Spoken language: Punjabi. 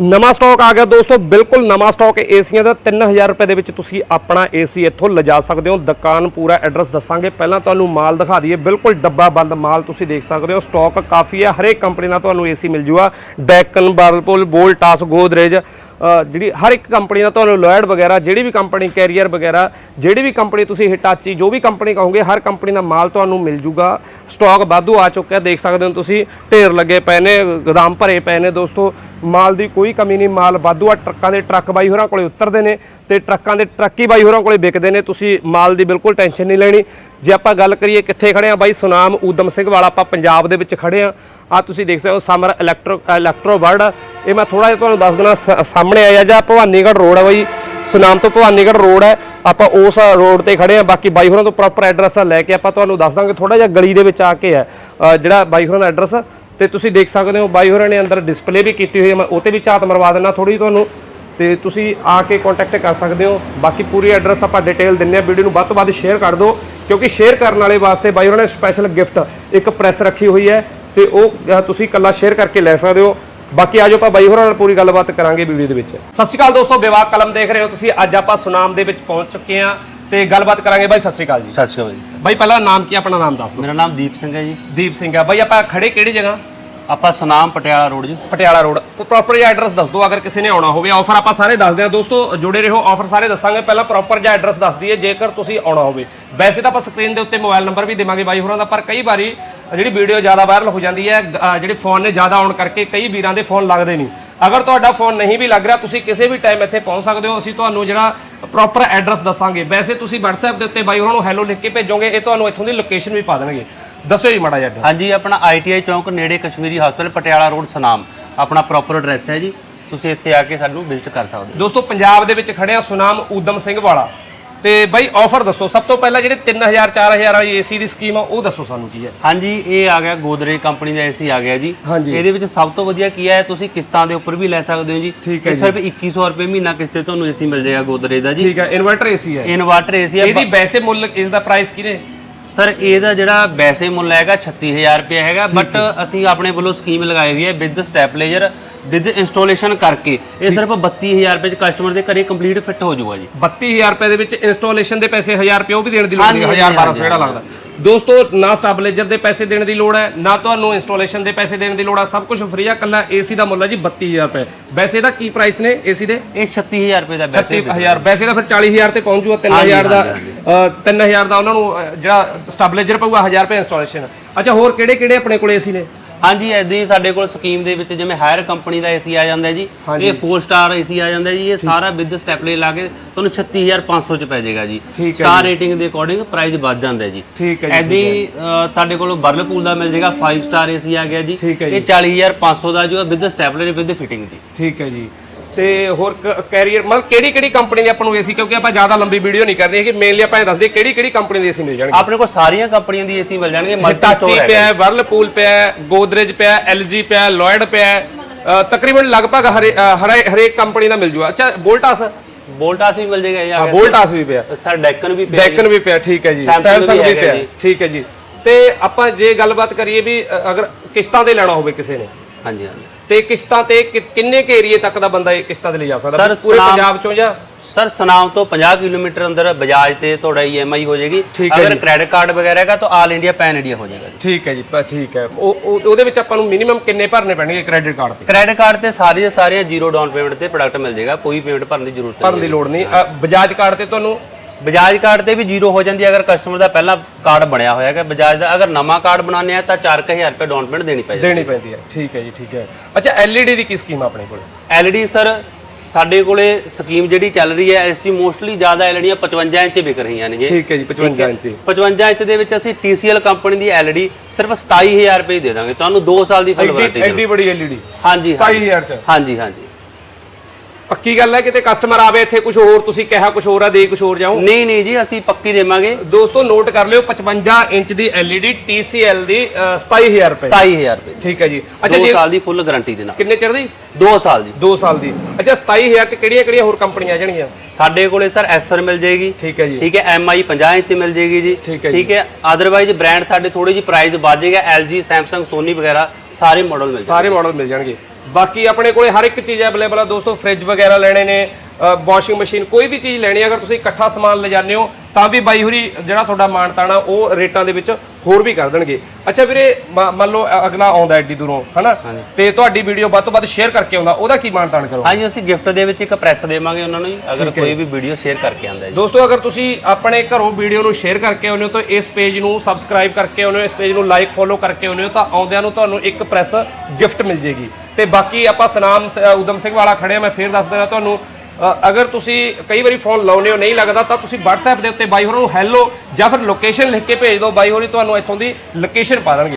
ਨਵਾਂ ਸਟਾਕ ਆ ਗਿਆ ਦੋਸਤੋ, ਬਿਲਕੁਲ ਨਵਾਂ ਸਟਾਕ ਏਸੀਆਂ ਦਾ। 3000 ਰੁਪਏ ਦੇ ਵਿੱਚ ਤੁਸੀਂ ਆਪਣਾ ਏਸੀ ਇੱਥੋਂ ਲਿਜਾ ਸਕਦੇ ਹੋ। ਦੁਕਾਨ ਪੂਰਾ ਐਡਰੈਸ ਦੱਸਾਂਗੇ। ਪਹਿਲਾਂ ਤੁਹਾਨੂੰ ਮਾਲ ਦਿਖਾ ਦਈਏ। ਬਿਲਕੁਲ ਡੱਬਾ ਬੰਦ ਮਾਲ ਤੁਸੀਂ ਦੇਖ ਸਕਦੇ ਹੋ। ਸਟਾਕ ਕਾਫੀ ਹੈ। ਹਰੇਕ ਕੰਪਨੀ ਦਾ ਤੁਹਾਨੂੰ ਏਸੀ ਮਿਲ ਜੂਗਾ। ਡੈਕਨ, ਬਾਰਲਪੁਲ ਵੋਲਟਾਸ ਗੋਦਰੇਜ ਜਿਹੜੀ ਹਰ ਇੱਕ ਕੰਪਨੀ ਦਾ ਤੁਹਾਨੂੰ ਲੋਇਡ ਵਗੈਰਾ, ਜਿਹੜੀ ਵੀ ਕੰਪਨੀ, ਕੈਰੀਅਰ ਵਗੈਰਾ, ਜਿਹੜੀ ਵੀ ਕੰਪਨੀ ਤੁਸੀਂ ਹਿਟਾਚੀ, ਜੋ ਵੀ ਕੰਪਨੀ ਕਹੋਗੇ, ਹਰ ਕੰਪਨੀ ਦਾ ਮਾਲ ਤੁਹਾਨੂੰ ਮਿਲ ਜੂਗਾ। ਸਟਾਕ ਵਾਧੂ ਆ ਚੁੱਕਿਆ। ਦੇਖ ਸਕਦੇ ਹੋ ਤੁਸੀਂ। ਢੇਰ ਲੱਗੇ ਪਏ ਨੇ, ਗੋਦਾਮ ਭਰੇ ਪਏ ਨੇ ਦੋਸਤੋ। ਮਾਲ ਦੀ ਕੋਈ ਕਮੀ ਨਹੀਂ, ਮਾਲ ਵਾਧੂ ਆ, ਟਰੱਕਾਂ ਦੇ ਟਰੱਕ ਬਾਈ ਹੋਰਾਂ ਕੋਲੇ ਉਤਰਦੇ ਨੇ ਤੇ ਟਰੱਕਾਂ ਦੇ ਟਰੱਕੀ ਬਾਈ ਹੋਰਾਂ ਕੋਲੇ ਵਿਕਦੇ ਨੇ, ਤੁਸੀਂ ਮਾਲ ਦੀ ਬਿਲਕੁਲ ਟੈਨਸ਼ਨ ਨਹੀਂ ਲੈਣੀ। ਜੇ ਆਪਾਂ ਗੱਲ ਕਰੀਏ ਕਿੱਥੇ ਖੜੇ ਆ ਬਾਈ, ਸੁਨਾਮ ਊਦਮ ਸਿੰਘ ਵਾਲਾ, ਆਪਾਂ ਪੰਜਾਬ ਦੇ ਵਿੱਚ ਖੜੇ ਆ। ਆ ਤੁਸੀਂ ਦੇਖ ਸਕਦੇ ਹੋ, ਸਮਰ ਇਲੈਕਟ੍ਰੋ ਇਲੈਕਟ੍ਰੋ ਵਰਡ ਇਹ ਮੈਂ ਥੋੜਾ ਜਿਹਾ ਤੁਹਾਨੂੰ ਦੱਸ ਦੇਣਾ ਸਾਹਮਣੇ ਆਇਆ ਜਾਂ ਭਵਾਨੀਗੜ੍ਹ ਰੋਡ ਹੈ ਬਾਈ। ਸੁਨਾਮ ਤੋਂ ਭਵਾਨੀਗੜ੍ਹ ਰੋਡ ਹੈ ਆਪਾਂ ਉਸ ਰੋਡ ਤੇ ਖੜੇ ਆ, ਬਾਕੀ ਬਾਈ ਹੋਰਾਂ ਤੋਂ ਪ੍ਰੋਪਰ ਐਡਰੈਸ ਲੈ ਕੇ ਆਪਾਂ ਤੁਹਾਨੂੰ ਦੱਸ ਦਾਂਗੇ ਥੋੜਾ ਜਿਹਾ ਗਲੀ ਦੇ ਵਿੱਚ ਆ ਕੇ ਹੈ ਜਿਹੜਾ ਬਾਈ ਹੋਰਾਂ ਦਾ ਐਡਰੈਸ ਤੇ ਤੁਸੀਂ ਦੇਖ ਸਕਦੇ ਹੋ ਬਾਈ ਹੋਰਾਂ ਨੇ ਅੰਦਰ ਡਿਸਪਲੇ ਵੀ ਕੀਤੀ ਹੋਈ ਹੈ। ਮੈਂ ਉਹ ਤੇ ਵੀ ਝਾਤ ਮਰਵਾ ਦਿੰਦਾ ਥੋੜੀ ਤੁਹਾਨੂੰ। ਤੇ ਤੁਸੀਂ ਆ ਕੇ ਕੰਟੈਕਟ ਕਰ ਸਕਦੇ ਹੋ। ਬਾਕੀ ਪੂਰੀ ਐਡਰੈਸ ਆਪਾਂ ਡਿਟੇਲ ਦਿੰਨੇ ਆ ਵੀਡੀਓ ਨੂੰ ਵੱਧ ਤੋਂ ਵੱਧ ਸ਼ੇਅਰ ਕਰ ਦਿਓ। ਕਿਉਂਕਿ ਸ਼ੇਅਰ ਕਰਨ ਵਾਲੇ ਵਾਸਤੇ ਬਾਈ ਹੋਰਾਂ ਨੇ ਸਪੈਸ਼ਲ ਗਿਫਟ ਇੱਕ ਪ੍ਰੈਸ ਰੱਖੀ ਹੋਈ ਹੈ। ਤੇ ਉਹ ਤੁਸੀਂ ਕੱਲਾ ਸ਼ੇਅਰ ਕਰਕੇ ਲੈ ਸਕਦੇ ਹੋ। ਬਾਕੀ ਆਜੋ ਆਪਾਂ ਬਾਈ ਹੋਰਾਂ ਨਾਲ ਪੂਰੀ ਗੱਲਬਾਤ ਕਰਾਂਗੇ ਵੀਡੀਓ ਦੇ ਵਿੱਚ। ਸਤਿ ਸ਼੍ਰੀ ਅਕਾਲ ਦੋਸਤੋ, ਵਿਵਾਹ ਕਲਮ ਦੇਖ ਰਹੇ ਹੋ ਤੁਸੀਂ। ਅੱਜ ਆਪਾਂ ਸੁਨਾਮ ਦੇ ਵਿੱਚ ਪਹੁੰਚ ਚੁੱਕੇ ਹਾਂ। ਤੇ ਗੱਲਬਾਤ ਕਰਾਂਗੇ ਬਾਈ ਸਤਿ ਸ਼੍ਰੀ ਅਕਾਲ ਜੀ। ਸਤਿ ਸ਼੍ਰੀ ਅਕਾਲ ਜੀ। ਬਾਈ ਪਹਿਲਾਂ ਨਾਮ ਕੀ ਹੈ? ਆਪਣਾ ਨਾਮ ਦੱਸ ਦਿਓ। ਮੇਰਾ ਨਾਮ ਦੀਪ ਸਿੰਘ ਹੈ ਜੀ। ਦੀਪ ਸਿੰਘ ਹੈ ਬਾਈ ਆਪਾਂ ਖੜੇ ਕਿਹੜੀ ਜਗ੍ਹਾ? ਆਪਾਂ ਸੁਨਾਮ ਪਟਿਆਲਾ ਰੋਡ ਜੀ। ਪਟਿਆਲਾ ਰੋਡ। ਤੋਂ ਪ੍ਰੋਪਰ ਜਿਹਾ ਐਡਰੈਸ ਦੱਸ ਦਿਓ ਅਗਰ ਕਿਸੇ ਨੇ ਆਉਣਾ ਹੋਵੇ। ਆਫਰ ਆਪਾਂ ਸਾਰੇ ਦੱਸਦੇ ਹਾਂ ਦੋਸਤੋ ਜੁੜੇ ਰਹੋ ਆਫਰ ਸਾਰੇ ਦੱਸਾਂਗੇ। ਪਹਿਲਾਂ ਪ੍ਰੋਪਰ ਜਿਹਾ ਐਡਰੈਸ ਦੱਸ ਦਈਏ ਜੇਕਰ ਤੁਸੀਂ ਆਉਣਾ ਹੋਵੇ। ਵੈਸੇ ਤਾਂ ਆਪਾਂ ਸਕਰੀਨ ਦੇ ਉੱਤੇ ਮੋਬਾਈਲ ਨੰਬਰ ਵੀ ਦੇਵਾਂਗੇ ਬਾਈ ਹੋਰਾਂ ਦਾ ਪਰ ਕਈ ਵਾਰੀ ਜਿਹੜੀ ਵੀਡੀਓ ਜ਼ਿਆਦਾ ਵਾਇਰਲ ਹੋ ਜਾਂਦੀ ਹੈ ਅਹ ਜਿਹੜੇ ਫੋਨ ਨੇ ਜ਼ਿਆਦਾ ਆਉਣ ਕਰਕੇ ਕਈ ਵੀਰਾਂ ਦੇ ਫੋਨ ਲੱਗਦੇ ਨਹੀਂ। ਅਗਰ ਤੁਹਾਡਾ ਫੋਨ ਨਹੀਂ ਵੀ ਲੱਗ ਰਿਹਾ ਤੁਸੀਂ ਕਿਸੇ ਵੀ ਟਾਈਮ ਇੱਥੇ ਪਹੁੰਚ ਸਕਦੇ ਹੋ। ਅਸੀਂ ਤੁਹਾਨੂੰ ਜਿਹੜਾ ਪ੍ਰੋਪਰ ਐਡਰੈਸ ਦੱਸਾਂਗੇ। ਵੈਸੇ ਤੁਸੀਂ WhatsApp ਦੇ ਉੱਤੇ ਬਾਈ ਹੋਰਾਂ ਨੂੰ ਹੈਲੋ ਲਿਖ ਕੇ ਭੇਜੋਗੇ ਇਹ ਤੁਹਾਨੂੰ ਇੱਥੋਂ ਦੀ ਲੋਕੇਸ਼ਨ ਵੀ ਪਾ ਦੇਣਗੇ। ਦੱਸੋ ਜੀ ਮਾੜਾ ਜਿਹਾ। ਹਾਂਜੀ ਆਪਣਾ ਆਈਟੀਆਈ ਚੌਂਕ ਨੇੜੇ ਕਸ਼ਮੀਰੀ ਹਸਪਤਾਲ ਪਟਿਆਲਾ ਰੋਡ ਸੁਨਾਮ। ਆਪਣਾ ਪ੍ਰੋਪਰ ਐਡਰੈਸ ਹੈ ਜੀ। ਤੁਸੀਂ ਇੱਥੇ ਆ ਕੇ ਸਾਨੂੰ ਵਿਜ਼ਿਟ ਕਰ ਸਕਦੇ ਹੋ। ਦੋਸਤੋ ਪੰਜਾਬ ਦੇ ਵਿੱਚ ਖੜੇ ਆ ਸੁਨਾਮ ਊਦਮ ਸਿੰਘ ਵਾਲਾ। ਤੇ ਬਾਈ ਆਫਰ ਦੱਸੋ ਸਭ ਤੋਂ ਪਹਿਲਾਂ ਜਿਹੜੇ 3000 4000 ਵਾਲੀ ਏਸੀ ਦੀ ਸਕੀਮ ਆ ਉਹ ਦੱਸੋ ਸਾਨੂੰ ਕੀ ਹੈ। ਹਾਂਜੀ ਇਹ ਆ ਗਿਆ ਗੋਦਰੇਜ ਕੰਪਨੀ ਦਾ ਏਸੀ ਆ ਗਿਆ ਜੀ। ਹਾਂਜੀ। ਇਹਦੇ ਵਿੱਚ ਸਭ ਤੋਂ ਵਧੀਆ ਕੀ ਹੈ ਤੁਸੀਂ ਕਿਸ਼ਤਾਂ ਦੇ ਉੱਪਰ ਵੀ ਲੈ ਸਕਦੇ ਹੋ ਜੀ। ਠੀਕ ਹੈ ਤੇ ਸਿਰਫ 2100 ਰੁਪਏ ਮਹੀਨਾ ਕਿਸ਼ਤ ਤੁਹਾਨੂੰ ਏਸੀ ਮਿਲ ਜਾਏਗਾ ਗੋਦਰੇਜ ਦਾ ਜੀ। ਠੀਕ ਹੈ ਇਨਵਰਟਰ ਏਸੀ ਹੈ। ਇਨਵਰਟਰ ਏਸੀ ਹੈ। ਇਹਦੀ ਵੈਸੇ ਮੁੱਲ ਇਸ ਦਾ ਪ੍ਰਾਈਸ ਕਿਨੇ ਸਰ ਇਹਦਾ ਜਿਹੜਾ ਵੈਸੇ ਮੁੱਲ ਹੈਗਾ 36000 ਰੁਪਏ ਹੈਗਾ ਬਟ ਅਸੀਂ ਆਪਣੇ ਵੱਲੋਂ ਸਕੀਮ ਲਗਾਈ ਹੋਈ ਹੈ ਵਿਦ ਸਟੈਪਲੇਜਰ ਵਿਦ ਇੰਸਟਾਲੇਸ਼ਨ ਕਰਕੇ। ਇਹ ਸਿਰਫ 32000 ਰੁਪਏ ਚ ਕਸਟਮਰ ਦੇ ਘਰੇ ਕੰਪਲੀਟ ਫਿੱਟ ਹੋ ਜਾਊਗਾ ਜੀ। 32000 ਰੁਪਏ ਦੇ ਵਿੱਚ ਇੰਸਟਾਲੇਸ਼ਨ ਦੇ ਪੈਸੇ 1000 ਰੁਪਏ ਉਹ ਵੀ ਦੇਣ ਦੀ ਲੋੜ ਨਹੀਂ ਹਾਂਜੀ, 1000 1200 ਹਾਂਜੀ, ਜਿਹੜਾ ਲੱਗਦਾ। ਦੋਸਤੋ ਨਾ ਸਟੈਬਲਾਈਜ਼ਰ ਦੇ ਪੈਸੇ ਦੇਣ ਦੀ ਲੋੜ ਹੈ ਨਾ ਤੁਹਾਨੂੰ ਇੰਸਟਾਲੇਸ਼ਨ ਦੇ ਪੈਸੇ ਦੇਣ ਦੀ ਲੋੜ ਹੈ ਸਭ ਕੁਝ ਫ੍ਰੀ ਆ ਕੱਲਾ ਏਸੀ ਦਾ ਮੁੱਲ ਹੈ ਜੀ 32000 ਰੁਪਏ। ਵੈਸੇ ਇਹਦਾ ਕੀ ਪ੍ਰਾਈਸ ਨੇ ਏਸੀ ਦੇ? ਇਹ 36000 ਰੁਪਏ ਦਾ ਵੈਸੇ 36000 ਵੈਸੇ ਤਾਂ ਫਿਰ 40000 ਤੇ ਪਹੁੰਚ ਜੂਗਾ 3000 ਦਾ 3000 ਦਾ ਉਹਨਾਂ ਨੂੰ ਅ, ਜਿਹੜਾ ਸਟੈਬਲਾਈਜ਼ਰ ਪਊਗਾ 1000 ਰੁਪਏ ਇੰਸਟਾਲੇਸ਼ਨ ਅੱਛਾ ਹੋਰ ਕਿਹੜੇ ਕਿਹੜੇ ਆਪਣੇ ਕੋਲ ਏਸੀ ਨੇ? ਹਾਂਜੀ ਐਦਾਂ ਹੀ ਸਾਡੇ ਕੋਲ ਸਕੀਮ ਦੇ ਵਿੱਚ ਜਿਵੇਂ ਹਾਇਰ ਕੰਪਨੀ ਦਾ ਏਸੀ ਆ ਜਾਂਦਾ ਹੈ ਜੀ ਇਹ 4 ਸਟਾਰ ਏਸੀ ਆ ਜਾਂਦਾ ਹੈ ਜੀ ਇਹ ਸਾਰਾ ਵਿਦ ਸਟੈਪਲੇ ਲਾ ਕੇ ਤੁਹਾਨੂੰ 36500 ਚ ਪੈ ਜਾਏਗਾ ਜੀ। ਠੀਕ ਹੈ ਸਟਾਰ ਰੇਟਿੰਗ ਦੇ ਅਕੋਰਡਿੰਗ ਪ੍ਰਾਈਸ ਵੱਧ ਜਾਂਦਾ ਹੈ ਜੀ। ਠੀਕ ਹੈ ਜੀ ਐਦਾਂ ਹੀ ਅ, ਤੁਹਾਡੇ ਕੋਲ ਬਰਲਪੂਲ ਦਾ ਮਿਲ ਜਾਏਗਾ 5 ਸਟਾਰ ਏਸੀ ਆ ਗਿਆ ਜੀ। ਠੀਕ ਹੈ ਜੀ। ਇਹ 40500 ਦਾ ਜੋ ਵਿਦ ਸਟੈਪਲਰ ਵਿਦ ਫਿਟਿੰਗ ਜੀ। ਠੀਕ ਹੈ ਜੀ। ਤੇ ਹੋਰ ਕੈਰੀਅਰ ਮਤਲਬ ਕਿਹੜੀ ਕਿਹੜੀ ਕੰਪਨੀ ਦੇ ਆਪਾਂ ਨੂੰ ਏਸੀ ਕਿਉਂਕਿ ਆਪਾਂ ਜ਼ਿਆਦਾ ਲੰਬੀ ਵੀਡੀਓ ਨਹੀਂ ਕਰਨੀ ਹੈਗੀ ਮੇਨਲੀ ਆਪਾਂ ਇਹ ਦੱਸਦੇ ਕਿਹੜੀ ਕਿਹੜੀ ਕੰਪਨੀ ਦੇ ਏਸੀ ਮਿਲ ਜਾਣਗੇ। ਆਪਣੇ ਕੋਲ ਸਾਰੀਆਂ ਕੰਪਨੀਆਂ ਦੀ ਏਸੀ ਮਿਲ ਜਾਣਗੇ ਮਲਟੀ ਸਟੋਰ ਪਿਆ ਹੈ ਵਰਲਪੂਲ ਪਿਆ ਹੈ ਗੋਦਰੇਜ ਪਿਆ ਹੈ ਐਲਜੀ ਪਿਆ ਹੈ ਲੋਇਡ ਪਿਆ ਤਕਰੀਬਨ ਲਗਭਗ ਹਰੇਕ ਕੰਪਨੀ ਦਾ ਮਿਲ ਜੂਗਾ। ਅੱਛਾ ਵੋਲਟਾਸ ਵੋਲਟਾਸ ਵੀ ਮਿਲ ਜਾਏਗਾ ਹਾਂ ਜੀ ਵੋਲਟਾਸ ਵੀ ਪਿਆ। ਸਰ ਡੈਕਨ ਵੀ ਪਿਆ। ਡੈਕਨ ਵੀ ਪਿਆ ਠੀਕ ਹੈ ਜੀ। ਸੈਮਸੰਗ ਵੀ ਪਿਆ। ਠੀਕ ਹੈ ਜੀ। ਤੇ ਆਪਾਂ ਜੇ ਗੱਲਬਾਤ ਕਰੀਏ ਵੀ ਅਗਰ ਕਿਸ਼ਤਾਂ ਤੇ ਲੈਣਾ ਹੋਵੇ ਕਿਸੇ ਨੇ ਹਾਂਜੀ ਹਾਂਜੀ। ਤੇ ਕਿਸ਼ਤਾਂ ਤੇ ਕਿ- ਕਿੰਨੇ ਕੇ ਏਰੀਏ ਤੱਕ ਦਾ ਬੰਦਾ ਇਹ ਕਿਸ਼ਤਾਂ ਤੇ ਲੈ ਜਾ ਸਕਦਾ? Sir, ਪੂਰੇ ਸਨਾਮ- ਪੰਜਾਬ ਚੋਂ ਜਾਂ? ਸਰ ਸਨਾਮ ਤੋਂ 50 ਕਿਲੋਮੀਟਰ ਅੰਦਰ ਬਜਾਜ ਤੇ ਤੁਹਾਡਾ ਈਐਮਆਈ ਹੋ ਜਾਏਗੀ। ਠੀਕ ਹੈ ਅਗਰ ਜੀ। ਕ੍ਰੈਡਿਟ ਕਾਰਡ ਵਗੈरह ਹੈਗਾ ਤਾਂ ਆਲ ਇੰਡੀਆ ਪੈਨ ਇੰਡੀਆ ਹੋ ਜਾਏਗਾ ਜੀ। ਠੀਕ ਹੈ ਜੀ ਪ- ਠੀਕ ਹੈ। ਉਹ ਉਹ- ਉਹਦੇ ਵਿੱਚ ਆਪਾਂ ਨੂੰ ਮਿਨੀਮਮ ਕਿੰਨੇ ਭਰਨੇ ਪੈਣਗੇ ਕ੍ਰੈਡਿਟ ਕਾਰਡ ਤੇ? ਕ੍ਰੈਡਿਟ ਕਾਰਡ ਤੇ ਸਾਰੀ ਦੇ ਸਾਰੀਆਂ ਜ਼ੀਰੋ ਡਾਊਨ ਪੇਮੈਂਟ ਤੇ ਪ੍ਰੋਡਕਟ ਮਿਲ ਜਾਏਗਾ। ਕੋਈ ਪੇਮੈਂਟ ਭਰਨ ਦੀ ਜ਼ਰੂਰਤ ਭਰਨ ਨਹੀਂ। ਦੀ ਲੋੜ ਨਹੀਂ। ਅ, ਬਜਾਜ ਕਾਰਡ ਤੇ ਤੁਹਾਨੂੰ ਬਜਾਜ ਕਾਰਡ ਤੇ ਵੀ ਜ਼ੀਰੋ ਹੋ ਜਾਂਦੀ ਹੈ ਅਗਰ ਕਸਟਮਰ ਦਾ ਪਹਿਲਾਂ ਕਾਰਡ ਬਣਿਆ ਹੋਇਆ ਹੈ ਬਜਾਜ ਦਾ ਅਗਰ ਨਵਾਂ ਕਾਰਡ ਬਣਾਉਂਦੇ ਆ ਤਾਂ 4000 ਰੁਪਏ ਡਾਊਨ ਪੇਮੈਂਟ ਦੇਣੀ ਪੈ ਦੇਣੀ ਪੈਂਦੀ ਹੈ। ਠੀਕ ਹੈ ਜੀ ਠੀਕ ਹੈ। ਅੱਛਾ ਐਲਈਡੀ ਦੀ ਕੀ ਸਕੀਮ ਆਪਣੇ ਕੋਲ? ਐਲਈਡੀ ਸਰ ਸਾਡੇ ਕੋਲੇ ਸਕੀਮ ਜਿਹੜੀ ਚੱਲ ਰਹੀ ਹੈ ਇਸ ਦੀ ਮੋਸਟਲੀ ਜ਼ਿਆਦਾ ਐਲਈਡੀਆਂ 55 ਇੰਚ ਵਿਕ ਰਹੀਆਂ ਨੇ ਜੀ। ਠੀਕ ਹੈ ਜੀ 55 ਇੰਚੀ। 55 ਇੰਚ ਦੇ ਵਿੱਚ ਅਸੀਂ TCL ਕੰਪਨੀ ਦੀ LED ਸਿਰਫ 27000 ਰੁਪਏ ਦੇ ਦਾਂਗੇ। ਤੁਹਾਨੂੰ 2 ਸਾਲ ਦੀ ਫੁੱਲ ਵਾਰੰਟੀ ਐਡੀ ਬੜੀ ਐਲਈਡੀ ਹਾਂਜੀ 27000 ਚ? ਹਾਂਜੀ ਹਾਂਜੀ। ਪੱਕੀ ਗੱਲ ਹੈ ਕਿਤੇ ਕਸਟਮਰ ਆਵੇ ਇੱਥੇ ਕੁਝ ਹੋਰ ਤੁਸੀਂ ਕਿਹਾ ਕੁਝ ਹੋਰ ਆ ਦੇ ਕੁਝ ਹੋਰ ਜਾਓ। ਨਹੀਂ ਨਹੀਂ ਜੀ ਅਸੀਂ ਪੱਕੀ ਦੇਵਾਂਗੇ। ਦੋਸਤੋ ਨੋਟ ਕਰ ਲਿਓ 55 ਇੰਚ ਦੀ ਐਲਈਡੀ TCL ਦੀ ਅ, 27000 ਰੁਪਏ। 27000 ਰੁਪਏ। ਠੀਕ ਹੈ ਜੀ। ਅੱਛਾ ਅੱਛਾ ਜੀ ਸਾਲ ਦੀ ਫੁੱਲ ਗਾਰੰਟੀ ਦੇ ਨਾਲ। ਕਿੰਨੇ ਚਿਰ ਦੀ? 2 ਸਾਲ ਦੀ। 2 ਸਾਲ ਦੀ। ਅੱਛਾ 27000 ਚ ਕਿਹੜੀਆਂ ਕਿਹੜੀਆਂ ਹੋਰ ਕੰਪਨੀਆਂ ਆ ਜਾਣਗੀਆਂ? ਸਾਡੇ ਕੋਲੇ ਸਰ ਐਸਰ ਮਿਲ ਜਾਏਗੀ। ਠੀਕ ਹੈ ਜੀ। ਠੀਕ ਹੈ MI 50 ਇੰਚ ਮਿਲ ਜਾਏਗੀ ਜੀ। ਠੀਕ ਹੈ ਜੀ। ਠੀਕ ਹੈ ਅਦਰਵਾਈਜ਼ ਬ੍ਰਾਂਡ ਸਾਡੇ ਥੋੜੀ ਜਿਹੀ ਪ੍ਰਾਈਸ ਵੱਧ ਜਾਏਗਾ। LG Samsung Sony ਵਗੈਰਾ ਸਾਰੇ ਮਾਡਲ ਮਿਲ ਜਾਣਗੇ। ਸਾਰੇ ਮਾਡਲ ਮਿਲ ਜਾਣਗੇ। ਬਾਕੀ ਆਪਣੇ ਕੋਲੇ ਹਰ ਇੱਕ ਚੀਜ਼ ਅਵੇਲੇਬਲ ਆ। ਦੋਸਤੋ ਫ੍ਰਿਜ ਵਗੈਰਾ ਲੈਣੇ ਨੇ ਵਾਸ਼ਿੰਗ ਮਸ਼ੀਨ ਕੋਈ ਵੀ ਚੀਜ਼ ਲੈਣੀ ਅਗਰ ਤੁਸੀਂ ਇਕੱਠਾ ਸਮਾਨ ਲਿਜਾਣੇ ਹੋ ਤਾਂ ਵੀ ਬਾਈ ਹੋਰੀ ਜਿਹੜਾ ਤੁਹਾਡਾ ਮਾਣ ਤਾਣਾ ਉਹ ਰੇਟਾਂ ਦੇ ਵਿੱਚ ਹੋਰ ਵੀ ਕਰ ਦੇਣਗੇ। ਅੱਛਾ ਵੀਰੇ ਮੰਨ ਲਓ ਅਗਲਾ ਆਉਂਦਾ ਐਡੀ ਦੂਰੋਂ ਹਨਾ? ਤੇ ਤੁਹਾਡੀ ਵੀਡੀਓ ਵੱਧ ਤੋਂ ਵੱਧ ਸ਼ੇਅਰ ਕਰਕੇ ਆਉਂਦਾ ਉਹਦਾ ਕੀ ਮਾਣ ਤਾਣ ਕਰੋ ਹਾਂਜੀ ਅਸੀਂ ਗਿਫਟ ਦੇ ਵਿੱਚ ਇੱਕ ਪ੍ਰੈਸ ਦੇਵਾਂਗੇ ਉਹਨਾਂ ਨੂੰ ਅਗਰ ਕੋਈ ਵੀ ਵੀਡੀਓ ਸ਼ੇਅਰ ਕਰਕੇ ਆਂਦਾ ਜੀ। ਦੋਸਤੋ ਅਗਰ ਤੁਸੀਂ ਆਪਣੇ ਘਰੋਂ ਵੀਡੀਓ ਨੂੰ ਸ਼ੇਅਰ ਕਰਕੇ ਆਉਂਦੇ ਹੋ ਤਾਂ ਇਸ ਪੇਜ ਨੂੰ ਸਬਸਕ੍ਰਾਈਬ ਕਰਕੇ ਆਉਂਦੇ ਹੋ ਇਸ ਪੇਜ ਨੂੰ ਲਾਈਕ ਫੋਲੋ ਕਰਕੇ ਆਉਂਦੇ ਹੋ ਤਾਂ ਆਉਂਦਿਆਂ ਨੂੰ ਤੁਹਾਨੂੰ ਇੱਕ ਪ੍ਰੈਸ ਗਿਫਟ ਮਿਲ ਜੇਗੀ ਤੇ ਬਾਕੀ ਆਪਾਂ ਸਨਾਮ ਸ- ਉਦਮ ਸਿੰਘ ਵਾਲਾ ਖੜੇ ਆ ਮੈਂ ਫੇਰ ਦੱਸ ਦਿੰਦਾ ਤੁਹਾਨੂੰ ਅਗਰ ਤੁਸੀਂ ਕਈ ਵਾਰੀ ਫੋਨ ਲਾਉਨੇ ਹੋ, ਨਹੀਂ ਲੱਗਦਾ, ਤਾਂ ਤੁਸੀਂ WhatsApp ਦੇ ਉੱਤੇ ਬਾਈ ਹੋਰਾਂ ਨੂੰ ਹੈਲੋ ਜਾਂ ਫਿਰ ਲੋਕੇਸ਼ਨ ਲਿਖ ਕੇ ਭੇਜ ਦਿਓ, ਬਾਈ ਹੋਰੀ ਤੁਹਾਨੂੰ ਇੱਥੋਂ ਦੀ ਲੋਕੇਸ਼ਨ ਪਾ ਦੇਣਗੇ।